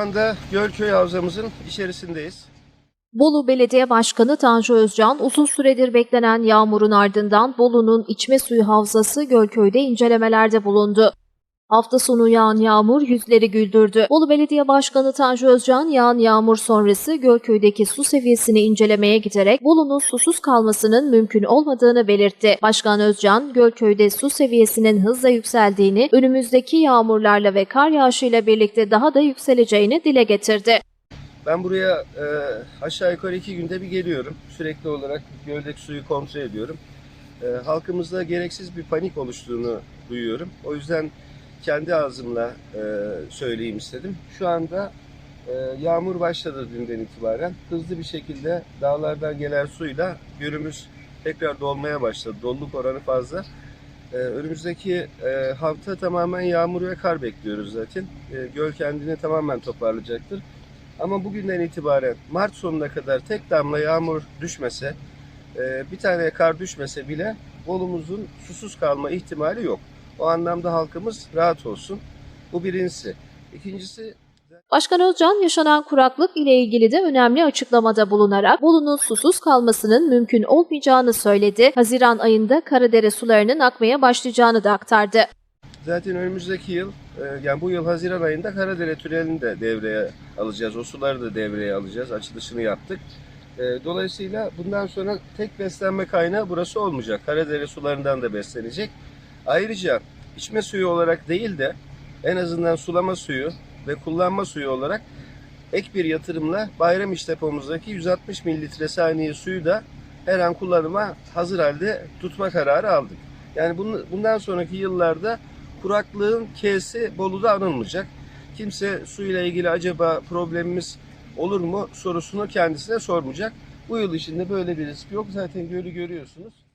Şu anda Gölköy Havzamızın içerisindeyiz. Bolu Belediye Başkanı Tanju Özcan, uzun süredir beklenen yağmurun ardından Bolu'nun içme suyu havzası Gölköy'de incelemelerde bulundu. Hafta sonu yağan yağmur yüzleri güldürdü. Bolu Belediye Başkanı Tanju Özcan, yağan yağmur sonrası Gölköy'deki su seviyesini incelemeye giderek Bolu'nun susuz kalmasının mümkün olmadığını belirtti. Başkan Özcan, Gölköy'de su seviyesinin hızla yükseldiğini, önümüzdeki yağmurlarla ve kar yağışıyla birlikte daha da yükseleceğini dile getirdi. Ben buraya e, aşağı yukarı iki günde bir geliyorum. Sürekli olarak göldeki suyu kontrol ediyorum. E, halkımızda gereksiz bir panik oluştuğunu duyuyorum. O yüzden kendi ağzımla e, söyleyeyim istedim. Şu anda e, yağmur başladı dünden itibaren. Hızlı bir şekilde dağlardan gelen suyla gölümüz tekrar dolmaya başladı. Doluluk oranı fazla. E, önümüzdeki e, hafta tamamen yağmur ve kar bekliyoruz zaten. E, göl kendini tamamen toparlayacaktır. Ama bugünden itibaren Mart sonuna kadar tek damla yağmur düşmese, e, bir tane kar düşmese bile Bolu'muzun susuz kalma ihtimali yok. O anlamda halkımız rahat olsun. Bu birincisi. İkincisi Başkan Özcan yaşanan kuraklık ile ilgili de önemli açıklamada bulunarak Bolu'nun susuz kalmasının mümkün olmayacağını söyledi. Haziran ayında Karadere sularının akmaya başlayacağını da aktardı. zaten önümüzdeki yıl, e, yani bu yıl Haziran ayında Karadere Tüneli'ni de devreye alacağız. O suları da devreye alacağız. Açılışını yaptık. E, Dolayısıyla bundan sonra tek beslenme kaynağı burası olmayacak. Karadere sularından da beslenecek. Ayrıca içme suyu olarak değil de en azından sulama suyu ve kullanma suyu olarak ek bir yatırımla Bayramiç depomuzdaki 160 mililitre saniye suyu da her an kullanıma hazır halde tutma kararı aldık. Yani bundan sonraki yıllarda kuraklığın K'si Bolu'da anılmayacak. Kimse suyla ilgili acaba problemimiz olur mu sorusunu kendisine sormayacak. Bu yıl içinde böyle bir risk yok. Zaten gölü görüyorsunuz.